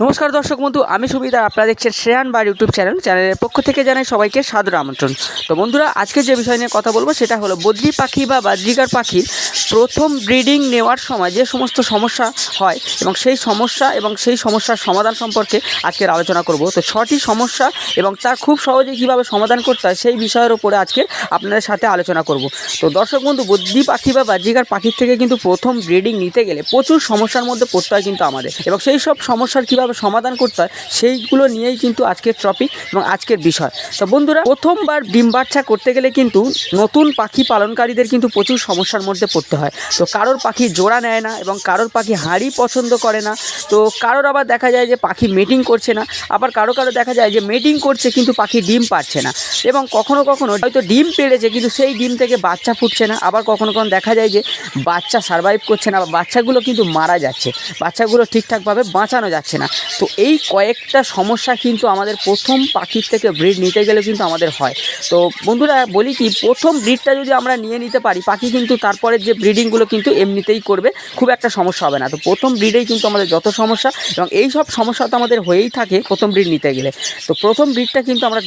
নমস্কার দর্শক বন্ধু, আমি সুবিধা, আপনারা দেখছেন শ্রেয়ান বার ইউটিউব চ্যানেল, চ্যানেলের পক্ষ থেকে জানাই সবাইকে সাদর আমন্ত্রণ। তো বন্ধুরা, আজকে যে বিষয় নিয়ে কথা বলব সেটা হলো বদ্রি পাখি বা বাদ্রিকার পাখির প্রথম ব্রিডিং নেওয়ার সময় যে সমস্ত সমস্যা হয় এবং সেই সমস্যা এবং সেই সমস্যার সমাধান সম্পর্কে আজকের আলোচনা করব। তো ছটি সমস্যা এবং তা খুব সহজে কীভাবে সমাধান করতে হয় সেই বিষয়ের উপরে আজকে আপনাদের সাথে আলোচনা করব। তো দর্শক বন্ধু, বদ্রি পাখি বা বাদ্রিকার পাখির থেকে কিন্তু প্রথম ব্রিডিং নিতে গেলে প্রচুর সমস্যার মধ্যে পড়তে হয় কিন্তু আমাদের এবং সেই সব সমস্যার কীভাবে সমাধান করতে হয়, সেইগুলো নিয়েই কিন্তু আজকের টপিক এবং আজকের বিষয়। তো বন্ধুরা, প্রথমবার ডিম বাচ্চা করতে গেলে কিন্তু নতুন পাখি পালনকারীদের কিন্তু প্রচুর সমস্যার মধ্যে পড়তে হয়। তো কারোর পাখি জোড়া নেয় না এবং কারোর পাখি হাঁড়ি পছন্দ করে না। তো কারোর আবার দেখা যায় যে পাখি মেটিং করছে না, আবার কারও কারও দেখা যায় যে মেটিং করছে কিন্তু পাখি ডিম পাচ্ছে না। এবং কখনো কখনো হয়তো ডিম পেড়েছে কিন্তু সেই ডিম থেকে বাচ্চা ফুটছে না, আবার কখনো কখনো দেখা যায় যে বাচ্চা সার্ভাইভ করছে না বা বাচ্চাগুলো কিন্তু মারা যাচ্ছে। বাচ্চাগুলো ঠিকঠাকভাবে বাঁচানো যাচ্ছে না। তো এই কয়েকটা সমস্যা কিন্তু আমাদের প্রথম পাখির থেকে ব্রিড নিতে গেলে কিন্তু আমাদের হয়। তো বন্ধুরা, বলি কি, প্রথম ব্রিডটা যদি আমরা নিয়ে নিতে পারি, পাখি কিন্তু তারপরে যে ব্রিডিংগুলো কিন্তু এমনিতেই করবে, খুব একটা সমস্যা হবে না। তো প্রথম ব্রিডেই কিন্তু আমাদের যত সমস্যা, এবং এই সব সমস্যা তো আমাদের হয়েই থাকে প্রথম ব্রিড নিতে গেলে। তো প্রথম ব্রিডটা কিন্তু আমরা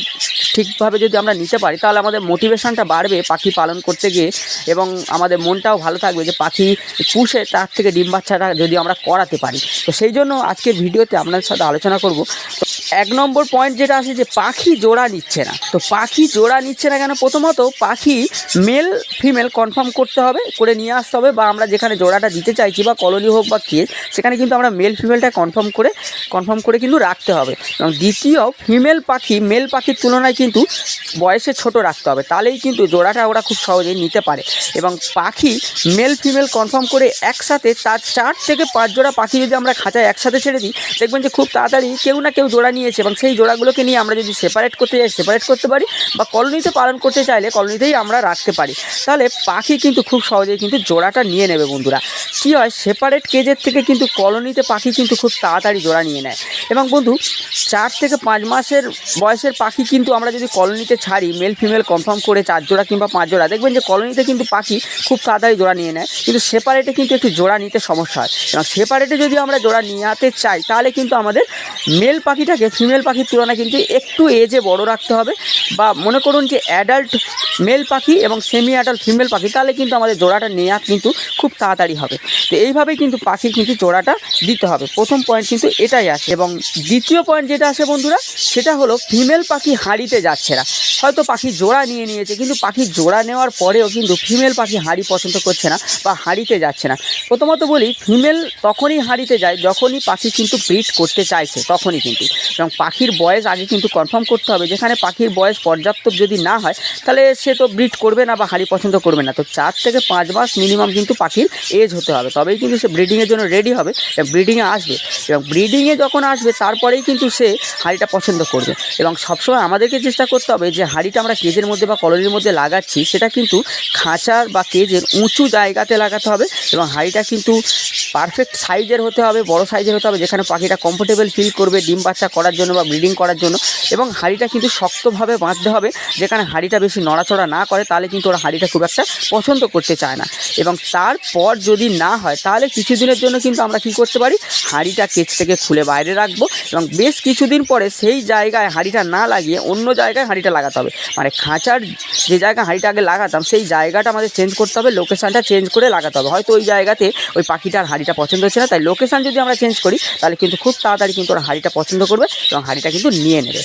ঠিকভাবে যদি আমরা নিতে পারি, তাহলে আমাদের মোটিভেশনটা বাড়বে পাখি পালন করতে গিয়ে, এবং আমাদের মনটাও ভালো থাকবে যে পাখি পুষে তার থেকে ডিম বাচ্চাটা যদি আমরা করাতে পারি। তো সেই জন্য আজকের ভিডিওতে আপনাদের সাথে আলোচনা করব। এক নম্বর পয়েন্ট যেটা আছে যে পাখি জোড়া নিচ্ছে না। তো পাখি জোড়া নিচ্ছে না কেন? প্রথমত পাখি মেল ফিমেল কনফার্ম করতে হবে, করে নিয়ে আসতে হবে বা আমরা যেখানে জোড়াটা দিতে চাইছি বা কলোনি হোক বা কেস সেখানে কিন্তু আমরা মেল ফিমেলটা কনফার্ম করে কনফার্ম করে কিন্তু রাখতে হবে। এবং দ্বিতীয় ফিমেল পাখি মেল পাখির তুলনায় কিন্তু বয়সে ছোট রাখতে হবে। তাহলেই কিন্তু জোড়াটা ওরা খুব সহজেই নিতে পারে। এবং পাখি মেল ফিমেল কনফার্ম করে একসাথে তার চার থেকে পাঁচ জোড়া পাখি যদি আমরা খাঁচায় একসাথে ছেড়ে দিই, দেখবেন যে খুব তাড়াতাড়ি কেউ না কেউ জোড়া নিয়েছে এবং সেই জোড়াগুলোকে নিয়ে আমরা যদি সেপারেট করতে যাই সেপারেট করতে পারি বা কলোনিতে পালন করতে চাইলে কলোনিতেই আমরা রাখতে পারি। তাহলে পাখি কিন্তু খুব সহজেই কিন্তু জোড়াটা নিয়ে নেবে বন্ধুরা। কী হয় সেপারেট কেজের থেকে কিন্তু কলোনিতে পাখি কিন্তু খুব তাড়াতাড়ি জোড়া নিয়ে নেয়। এবং বন্ধু, চার থেকে পাঁচ মাসের বয়সের পাখি কিন্তু আমরা যদি কলোনিতে ছাড়ি মেল ফিমেল কনফার্ম করে চার জোড়া কিংবা পাঁচ জোড়া, দেখবেন যে কলোনিতে কিন্তু পাখি খুব তাড়াতাড়ি জোড়া নিয়ে নেয়। কিন্তু সেপারেটে কিন্তু একটু জোড়া নিতে সমস্যা হয়। এবং সেপারেটে যদি আমরা জোড়া নিয়ে আনতে চাই, তাহলে কিন্তু আমাদের মেল পাখিটাকে ফিমেল পাখির তুলনায় কিন্তু একটু এজে বড় রাখতে হবে। বা মনে করুন যে অ্যাডাল্ট মেল পাখি এবং সেমি অ্যাডাল্ট ফিমেল পাখি, তাহলে কিন্তু আমাদের জোড়াটা নেওয়া কিন্তু খুব তাড়াতাড়ি হবে। তো এইভাবেই কিন্তু পাখির কিন্তু জোড়াটা দিতে হবে। প্রথম পয়েন্ট কিন্তু এটাই আসে এবং দ্বিতীয় পয়েন্ট যেটা আসে বন্ধুরা, সেটা হলো ফিমেল পাখি হাঁড়িতে যাচ্ছে না। হয়তো পাখি জোড়া নিয়ে নিয়েছে, কিন্তু পাখি জোড়া নেওয়ার পরেও কিন্তু ফিমেল পাখি হাঁড়ি পছন্দ করছে না বা হাঁড়িতে যাচ্ছে না। প্রথমত বলি ফিমেল তখনই হাঁড়িতে যায় যখনই পাখি কিন্তু ব্রিড করতে চাইছে, তখনই কিন্তু। এবং পাখির বয়স আগে কিন্তু কনফার্ম করতে হবে। যেখানে পাখির বয়স পর্যাপ্ত যদি না হয়, তাহলে সে তো ব্রিড করবে না বা হাঁড়ি পছন্দ করবে না। তো চার থেকে পাঁচ মাস মিনিমাম কিন্তু পাখির এজ হতে হবে। তবেই কিন্তু সে ব্রিডিংয়ের জন্য রেডি হবে এবং ব্রিডিংয়ে আসবে। এবং ব্রিডিংয়ে যখন আসবে, তারপরেই কিন্তু সে হাঁড়িটা পছন্দ করবে। এবং সবসময় আমাদেরকে চেষ্টা করতে হবে যে হাঁড়িটা আমরা কেজের মধ্যে বা কলোনির মধ্যে লাগাচ্ছি, সেটা কিন্তু খাঁচার বা কেজের উঁচু জায়গাতে লাগাতে হবে এবং হাঁড়িটা কিন্তু পারফেক্ট সাইজের হতে হবে, বড় সাইজের হতে হবে, যেখানে পাখিটা কমফোর্টেবল ফিল করবে, ডিম বাচ্চা করার জন্য বা ব্রিডিং করার জন্য। এবং হাঁড়িটা কিন্তু শক্তভাবে বাঁধতে হবে। যেখানে হাঁড়িটা বেশি নড়াচড়া না করে, তাহলে কিন্তু ওরা হাঁড়িটা খুব একটা পছন্দ করতে চায় না। এবং তারপর যদি না হয়, তাহলে কিছুদিনের জন্য কিন্তু আমরা কি করতে পারি? হাঁড়িটা কেচ থেকে খুলে বাইরে রাখব এবং বেশ কিছুদিন পরে সেই জায়গায় হাঁড়িটা না লাগিয়ে অন্য জায়গায় হাঁড়িটা লাগাতে হবে। মানে খাঁচার যে জায়গায় হাঁড়িটা আগে লাগাতাম, সেই জায়গাটা আমাদের চেঞ্জ করতে হবে লোকেশানটা চেঞ্জ করে লাগাতে হবে। হয়তো ওই জায়গাতে ওই পাখিটার হাঁড়িটা পছন্দ হচ্ছে না, তাই লোকেশান যদি আমরা চেঞ্জ করি, তাহলে কিন্তু খুব তাড়াতাড়ি কিন্তু ওরা হাঁড়িটা পছন্দ করবে। এবং হাঁড়িটা কিন্তু নিয়ে নেবে।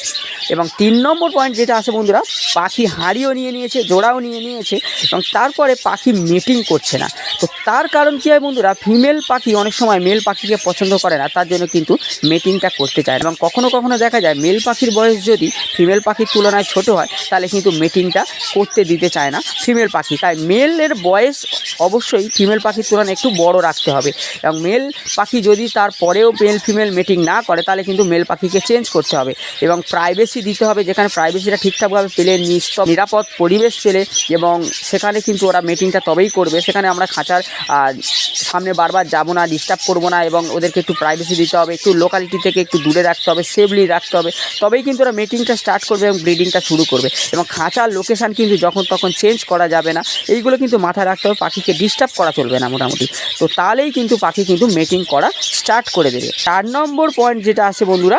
এবং তিন নম্বর পয়েন্ট যেটা আছে বন্ধুরা, পাখি হাঁড়িও নিয়ে নিয়েছে, জোড়াও নিয়ে নিয়েছে এবং তারপরে পাখি মিটিং করছে না। তো তার কারণ কী হয় বন্ধুরা ফিমেল পাখি অনেক সময় মেল পাখিকে পছন্দ করে না, তার জন্য কিন্তু মিটিংটা করতে চায়। এবং কখনো কখনো দেখা যায় মেল পাখির বয়স যদি ফিমেল পাখির তুলনায় ছোট হয়, তাহলে কিন্তু মিটিংটা করতে দিতে চায় না ফিমেল পাখি। তাই মেলের বয়স অবশ্যই ফিমেল পাখির তুলনায় একটু বড় রাখতে হবে। এবং মেল পাখি যদি তারপরেও মেল ফিমেল মিটিং না করে, তাহলে কিন্তু মেল পাখিকে চেঞ্জ করতে হবে এবং প্রাইভেসি প্রাইভেসি দিতে হবে, যেখানে প্রাইভেসিটা ঠিকঠাকভাবে পেলে, নিস্তব, নিরাপদ পরিবেশ পেলে এবং সেখানে কিন্তু ওরা মিটিংটা তবেই করবে। সেখানে আমরা খাঁচার সামনে বারবার যাব না ডিস্টার্ব করব না এবং ওদেরকে একটু প্রাইভেসি দিতে হবে, একটু লোকালিটি থেকে একটু দূরে রাখতে হবে সেফলি রাখতে হবে। তবেই কিন্তু ওরা মিটিংটা স্টার্ট করবে এবং ব্রিডিংটা শুরু করবে এবং খাঁচার লোকেশান কিন্তু যখন তখন চেঞ্জ করা যাবে না, এইগুলো কিন্তু মাথায় রাখতে হবে, পাখিকে ডিস্টার্ব করা চলবে না মোটামুটি। তো তাহলেই কিন্তু পাখি কিন্তু মেটিং করা স্টার্ট করে দেবে। চার নম্বর পয়েন্ট যেটা আছে বন্ধুরা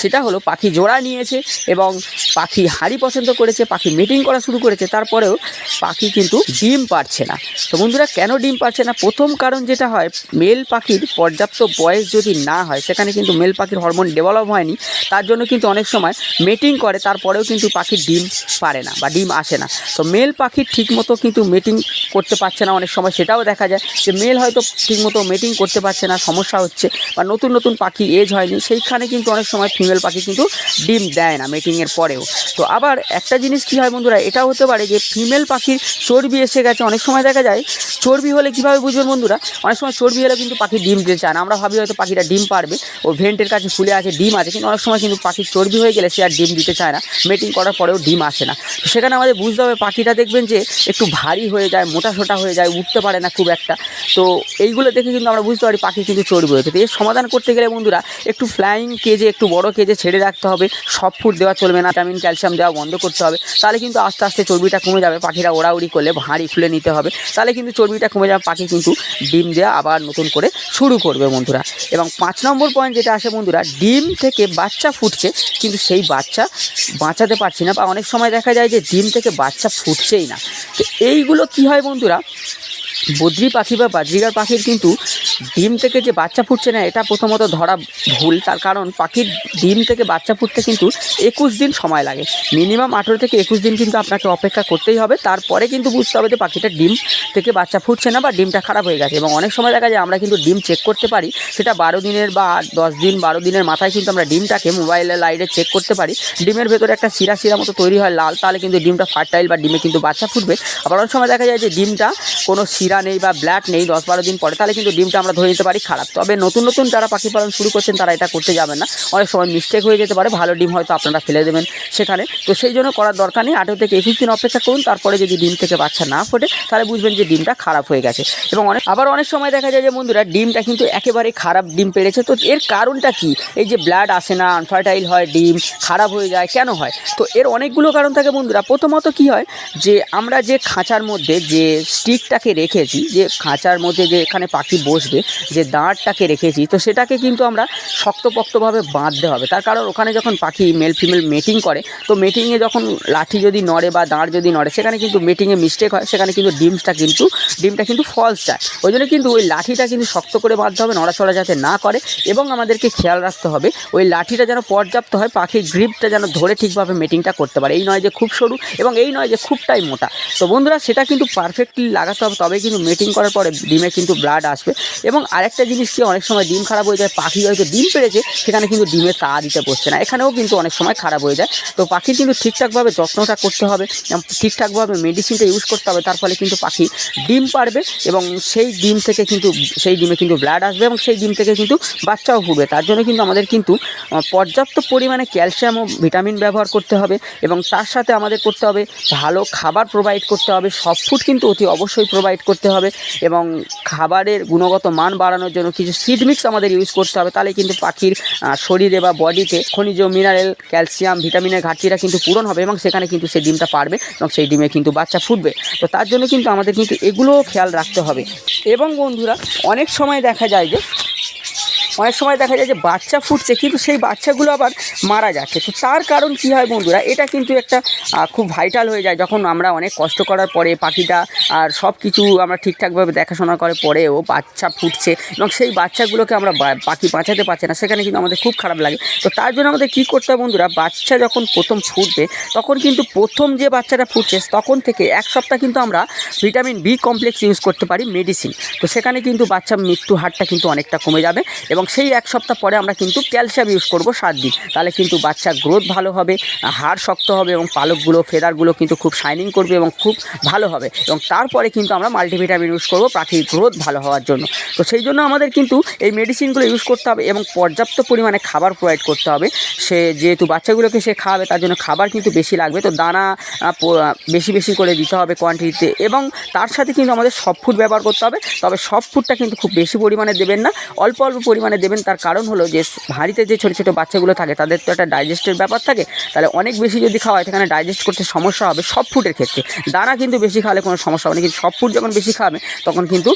সেটা হলো পাখি জোড়া নিয়েছে এবং পাখি হাড়ি পছন্দ করেছে, পাখি মিটিং করা শুরু করেছে, তারপরেও পাখি কিন্তু ডিম পারছে না। তো বন্ধুরা, কেন ডিম পারছে না? প্রথম কারণ যেটা হয় মেল পাখির পর্যাপ্ত বয়স যদি না হয়, সেখানে কিন্তু মেল পাখির হরমোন ডেভেলপ হয়নি, তার জন্য কিন্তু অনেক সময় মিটিং করে, তারপরেও কিন্তু পাখির ডিম পারে না বা ডিম আসে না। তো মেল পাখির ঠিকমতো কিন্তু মিটিং করতে পারছে না, অনেক সময় সেটাও দেখা যায় যে মেল হয়তো ঠিকমতো মেটিং করতে পারছে না, সমস্যা হচ্ছে বা নতুন নতুন পাখি এজ হয়নি, সেইখানে কিন্তু অনেক সময় ফিমেল পাখি কিন্তু ডিম দেয় না মেটিংয়ের পরেও। তো আবার একটা জিনিস কী হয় বন্ধুরা, এটাও হতে পারে যে ফিমেল পাখির চর্বি এসে গেছে। অনেক সময় দেখা যায় চর্বি হলে কীভাবে বুঝবেন বন্ধুরা? অনেক সময় চর্বি হলে কিন্তু পাখি ডিম দিতে চায় না। আমরা ভাবি হয়তো পাখিটা ডিম পারবে। ও ভেন্টের কাছে ফুলে আছে, ডিম আছে। কিন্তু অনেক সময় কিন্তু পাখির চর্বি হয়ে গেলে সে আর ডিম দিতে চায় না। মেটিং করার পরেও ডিম আসে না। সেখানে আমাদের বুঝতে হবে, পাখিটা দেখবেন যে একটু ভারী হয়ে যায় মোটা সোটা হয়ে যায়, উঠতে পারে না খুব একটা। তো এইগুলো দেখে কিন্তু আমরা বুঝতে পারি পাখি কিন্তু চর্বি হয়েছে। তো এর সমাধান করতে গেলে বন্ধুরা, একটু ফ্লাইং কেজে একটু বড় কেজে ছেড়ে রাখতে হবে, সব ফুড দেওয়া চলবে না, ভিটামিন, ক্যালসিয়াম দেওয়া বন্ধ করতে হবে। তাহলে কিন্তু আস্তে আস্তে চর্বিটা কমে যাবে, পাখিরা ওড়াউড়ি করলে হাঁড়ি খুলে নিতে হবে। তাহলে কিন্তু চর্বিটা কমে যাবে, পাখি কিন্তু ডিম দেওয়া আবার নতুন করে শুরু করবে বন্ধুরা। এবং পাঁচ নম্বর পয়েন্ট যেটা আসে বন্ধুরা, ডিম থেকে বাচ্চা ফুটছে, কিন্তু সেই বাচ্চা বাঁচাতে পারছি না, বা অনেক সময় দেখা যায় যে ডিম থেকে বাচ্চা ফুটছেই না। তো এইগুলো কি হয় বন্ধুরা, বদ্রি পাখি বা বাজরিগার পাখির কিন্তু ডিম থেকে যে বাচ্চা ফুটছে না, এটা প্রথমত ধরা ভুল। তার কারণ পাখির ডিম থেকে বাচ্চা ফুটতে কিন্তু একুশ দিন সময় লাগে। মিনিমাম আঠেরো থেকে একুশ দিন কিন্তু আপনাকে অপেক্ষা করতেই হবে। তারপরে কিন্তু বুঝতে হবে যে পাখিটা ডিম থেকে বাচ্চা ফুটছে না বা ডিমটা খারাপ হয়ে গেছে। এবং অনেক সময় দেখা যায় আমরা কিন্তু ডিম চেক করতে পারি। সেটা বারো দিনের বা দশ দিন, বারো দিনের মাথায় কিন্তু আমরা ডিমটাকে মোবাইলে লাইটে চেক করতে পারি। ডিমের ভেতরে একটা শিরা শিরা মতো তৈরি হয়, লাল, তাহলে কিন্তু ডিমটা ফার্টাইল বা ডিমে কিন্তু বাচ্চা ফুটবে। আবার অনেক সময় দেখা যায় যে ডিমটা কোনো শিরা নেই বা ব্ল্যাক নেই, দশ বারো দিন পরে, তাহলে কিন্তু ডিমটা আমরা ধরে নিতে পারি খারাপ। তবে নতুন নতুন যারা পাখি পালন শুরু করছেন তারা এটা করতে যাবেন না। অনেক সময় মিস্টেক হয়ে যেতে পারে, ভালো ডিম হয়তো আপনারা ফেলে দেবেন সেখানে। তো সেই জন্য করার দরকার নেই, আঠেরো থেকে একুশ দিন অপেক্ষা করুন, তারপরে যদি ডিম থেকে বাচ্চা না ফোটে, তাহলে বুঝবেন যে ডিমটা খারাপ হয়ে গেছে। এবং অনেক আবার অনেক সময় দেখা যায় যে বন্ধুরা, ডিমটা কিন্তু একেবারে খারাপ ডিম পেড়েছে। তো এর কারণটা কি? এই যে ব্লাড আসে না আনফার্টাইল হয় ডিম, খারাপ হয়ে যায়, কেন হয়? তো এর অনেকগুলো কারণ থাকে বন্ধুরা। প্রথমত কি হয় যে আমরা যে খাঁচার মধ্যে যে স্টিকটাকে রেখেছি, যে খাঁচার মধ্যে যে এখানে পাখি বসবে যে দাঁড়টাকে রেখেছি, তো সেটাকে কিন্তু আমরা শক্তপোক্তভাবে বাঁধতে হবে। তার কারণ ওখানে যখন পাখি মেল ফিমেল মেটিং করে, তো মেটিংয়ে যখন লাঠি যদি নড়ে বা দাঁড় যদি নড়ে, সেখানে কিন্তু মেটিংয়ে মিস্টেক হয়, সেখানে কিন্তু ডিমসটা কিন্তু, ডিমটা কিন্তু ফলস যায়। ওই জন্য কিন্তু ওই লাঠিটা কিন্তু শক্ত করে বাঁধতে হবে, নড়াচড়া যাতে না করে, এবং আমাদেরকে খেয়াল রাখতে হবে, ওই লাঠিটা যেন পর্যাপ্ত হয়, পাখির গ্রিপটা যেন ধরে ঠিকভাবে মেটিংটা করতে পারে। এই নয় যে খুব সরু, এবং এই নয় যে খুবটাই মোটা। তো বন্ধুরা, সেটা কিন্তু পারফেক্টলি লাগাতে হবে তবে কিন্তু মেটিং করার পরে ডিমে কিন্তু ব্লাড আসবে এবং আরেকটা জিনিস কি, অনেক সময় ডিম খারাপ হয়ে যায়, পাখি হয়তো ডিম পেড়েছে, সেখানে কিন্তু ডিমে তা দিতে বসছে না। এখানেও কিন্তু অনেক সময় খারাপ হয়ে যায়। তো পাখির কিন্তু ঠিকঠাকভাবে যত্নটা করতে হবে ঠিকঠাকভাবে মেডিসিনটা ইউজ করতে হবে, তার ফলে কিন্তু পাখি ডিম পারবে এবং সেই ডিম থেকে কিন্তু, সেই ডিমে কিন্তু ব্লাড আসবে এবং সেই ডিম থেকে কিন্তু বাচ্চাও ফুটবে তার জন্য কিন্তু আমাদের কিন্তু পর্যাপ্ত পরিমাণে ক্যালসিয়াম ও ভিটামিন ব্যবহার করতে হবে এবং তার সাথে আমাদের করতে হবে ভালো খাবার প্রোভাইড করতে হবে। সব ফুড কিন্তু অতি অবশ্যই প্রোভাইড করতে হবে এবং খাবারের গুণগত মান বাড়ানোর জন্য কিছু সিড মিক্স আমাদের ইউজ করতে হবে। তাহলে কিন্তু পাখির শরীরে বা বডিতে খনিজ মিনারেল ক্যালসিয়াম ভিটামিনের ঘাটতিটা কিন্তু পূরণ হবে এবং সেখানে কিন্তু সেই ডিমটা পারবে এবং সেই ডিমে কিন্তু বাচ্চা ফুটবে। তো তার জন্য কিন্তু আমাদের কিন্তু এগুলোও খেয়াল রাখতে হবে। এবং বন্ধুরা, অনেক সময় দেখা যায় যে অনেক সময় দেখা যায় যে বাচ্চা ফুটছে, কিন্তু সেই বাচ্চাগুলো আবার মারা যাচ্ছে। তো তার কারণ কী হয় বন্ধুরা, এটা কিন্তু একটা খুব ভাইটাল হয়ে যায় যখন আমরা অনেক কষ্ট করার পরে পাখিটা আর সব কিছু আমরা ঠিকঠাকভাবে দেখাশোনা করে পরেও বাচ্চা ফুটছে এবং সেই বাচ্চাগুলোকে আমরা পাখি বাঁচাতে পারছে না, সেখানে কিন্তু আমাদের খুব খারাপ লাগে। তো তার জন্য আমাদের কী করতে হবে বন্ধুরা, বাচ্চা যখন প্রথম ফুটবে, তখন কিন্তু প্রথম যে বাচ্চাটা ফুটছে, তখন থেকে এক সপ্তাহ কিন্তু আমরা ভিটামিন বি কমপ্লেক্স ইউজ করতে পারি মেডিসিন তো সেখানে কিন্তু বাচ্চা মৃত্যু হারটা কিন্তু অনেকটা কমে যাবে এবং সেই এক সপ্তাহ পরে আমরা কিন্তু ক্যালসিয়াম ইউজ করব সাত দিন তাহলে কিন্তু বাচ্চার গ্রোথ ভালো হবে, হাড় শক্ত হবে এবং পালকগুলো, ফেদারগুলো কিন্তু খুব শাইনিং করবে এবং খুব ভালো হবে। এবং তারপরে কিন্তু আমরা মাল্টিভিটামিন ইউজ করব পাখির গ্রোথ ভালো হওয়ার জন্য। তো সেই জন্য আমাদের কিন্তু এই মেডিসিনগুলো ইউজ করতে হবে এবং পর্যাপ্ত পরিমাণে খাবার প্রোভাইড করতে হবে। সে যেহেতু বাচ্চাগুলোকে সে খাওয়াবে, তার জন্য খাবার কিন্তু বেশি লাগবে। তো দানা বেশি বেশি করে দিতে হবে কোয়ান্টিটিতে এবং তার সাথে কিন্তু আমাদের সব ফুড ব্যবহার করতে হবে। তবে সব ফুডটা কিন্তু খুব বেশি পরিমাণে দেবেন না। অল্প অল্প পরিমাণে দেবেন। তার কারণ হলো যে হাঁড়িতে যে ছোটো ছোটো বাচ্চাগুলো থাকে, তাদের তো একটা ডাইজেস্টের ব্যাপার থাকে। তাহলে অনেক বেশি যদি খাওয়ায় সেখানে ডাইজেস্ট করতে সমস্যা হবে সব ফুডের ক্ষেত্রে। দানা কিন্তু বেশি খাওয়ালে কোনো সমস্যা হবে না, কিন্তু সব ফুড যখন বেশি খাওয়াবে তখন কিন্তু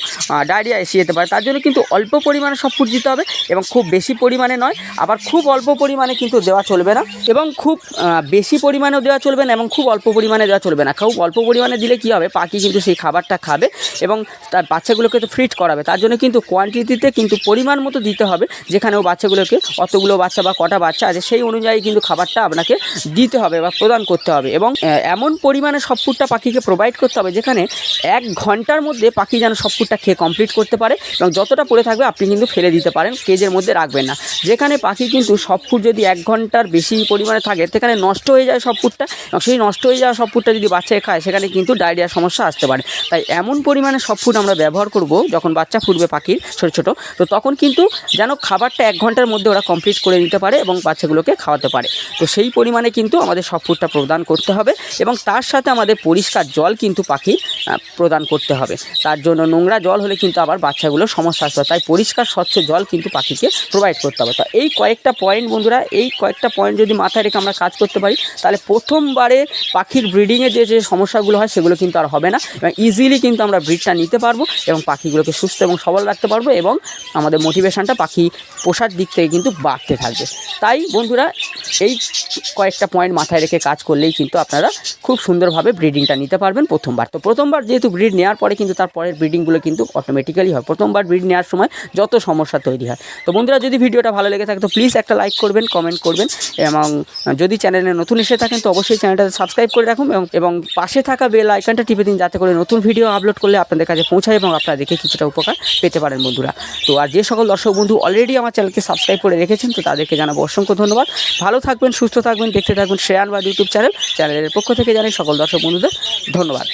ডায়রিয়া এসে যেতে পারে। তার জন্য কিন্তু অল্প পরিমাণে সব ফুড দিতে হবে এবং খুব বেশি পরিমাণে নয়, আবার খুব অল্প পরিমাণে কিন্তু দেওয়া চলবে না এবং খুব বেশি পরিমাণেও দেওয়া চলবে না এবং খুব অল্প পরিমাণে দেওয়া চলবে না। খুব অল্প পরিমাণে দিলে কী হবে, পাখি কিন্তু সেই খাবারটা খাবে এবং তার বাচ্চাগুলোকে তো ফ্রিট করাবে। তার জন্য কিন্তু কোয়ান্টিটিতে কিন্তু পরিমাণ মতো দিতে হবে। যেখানে ও বাচ্চাগুলোকে অতগুলো বাচ্চা বা কটা বাচ্চা আছে, সেই অনুযায়ী কিন্তু খাবারটা আপনাকে দিতে হবে বা প্রদান করতে হবে। এবং এমন পরিমাণে সব ফুডটা পাখিকে প্রোভাইড করতে হবে, যেখানে এক ঘণ্টার মধ্যে পাখি যেন সব ফুডটা খেয়ে কমপ্লিট করতে পারে এবং যতটা পড়ে থাকবে আপনি কিন্তু ফেলে দিতে পারেন কেজের মধ্যে রাখবেন না। যেখানে পাখি কিন্তু সব ফুড যদি এক ঘণ্টার বেশি পরিমাণে থাকে, সেখানে নষ্ট হয়ে যায় সব ফুডটা, এবং সেই নষ্ট হয়ে যাওয়া সব ফুডটা যদি বাচ্চাকে খায়, সেখানে কিন্তু ডায়রিয়ার সমস্যা আসতে পারে। তাই এমন পরিমাণে সব ফুড আমরা ব্যবহার করব, যখন বাচ্চা ফুটবে পাখির, ছোটো ছোটো, তো তখন কিন্তু যেন খাবারটা এক ঘণ্টার মধ্যে ওরা কমপ্লিট করে নিতে পারে এবং বাচ্চাগুলোকে খাওয়াতে পারে। তো সেই পরিমাণে কিন্তু আমাদের সব ফুডটা প্রদান করতে হবে এবং তার সাথে আমাদের পরিষ্কার জল কিন্তু পাখি প্রদান করতে হবে। তার জন্য নোংরা জল হলে কিন্তু আবার বাচ্চাগুলোর সমস্যা আসতে তাই পরিষ্কার, স্বচ্ছ জল কিন্তু পাখিকে প্রোভাইড করতে হবে। তো এই কয়েকটা পয়েন্ট বন্ধুরা, এই কয়েকটা পয়েন্ট যদি মাথায় রেখে আমরা কাজ করতে পারি, তাহলে প্রথমবারে পাখির ব্রিডিংয়ে যে যে সমস্যাগুলো হয়, সেগুলো কিন্তু আর হবে না এবং ইজিলি কিন্তু আমরা ব্রিডটা নিতে পারব এবং পাখিগুলোকে সুস্থ এবং সবল রাখতে পারব এবং আমাদের মোটিভেশনটা পাখি পোষার দিক থেকে কিন্তু বাড়তে থাকবে। তাই বন্ধুরা, এই কয়েকটা পয়েন্ট মাথায় রেখে কাজ করলেই কিন্তু আপনারা খুব সুন্দরভাবে ব্রিডিংটা নিতে পারবেন প্রথমবার। তো প্রথমবার যেহেতু ব্রিড নেওয়ার পরে কিন্তু তার পরের ব্রিডিংগুলো কিন্তু অটোমেটিক্যালি হয়। প্রথমবার ব্রিড নেওয়ার সময় যত সমস্যা তৈরি হয়। তো বন্ধুরা, যদি ভিডিওটা ভালো লেগে থাকে তো প্লিজ একটা লাইক করবেন কমেন্ট করবেন এবং যদি চ্যানেলে নতুন এসে থাকেন তো অবশ্যই চ্যানেলটাতে সাবস্ক্রাইব করে রাখুন এবং এবং পাশে থাকা বেল আইকনটা টিপে দিন যাতে করে নতুন ভিডিও আপলোড করলে আপনাদের কাছে পৌঁছায় এবং আপনারা দেখে কিছুটা উপকার পেতে পারেন বন্ধুরা। তো আর যে সকল দর্শক বন্ধু অলরেডি আমার চ্যানেলকে সাবস্ক্রাইব করে রেখেছেন, তো তাদেরকে জানাব অসংখ্য ধন্যবাদ। ভালো থাকবেন, সুস্থ থাকবেন, দেখতে থাকবেন শ্রেয়ান বা ইউটিউব চ্যানেল চ্যানেলের পক্ষ থেকে জানাই সকল দর্শক বন্ধুদের ধন্যবাদ।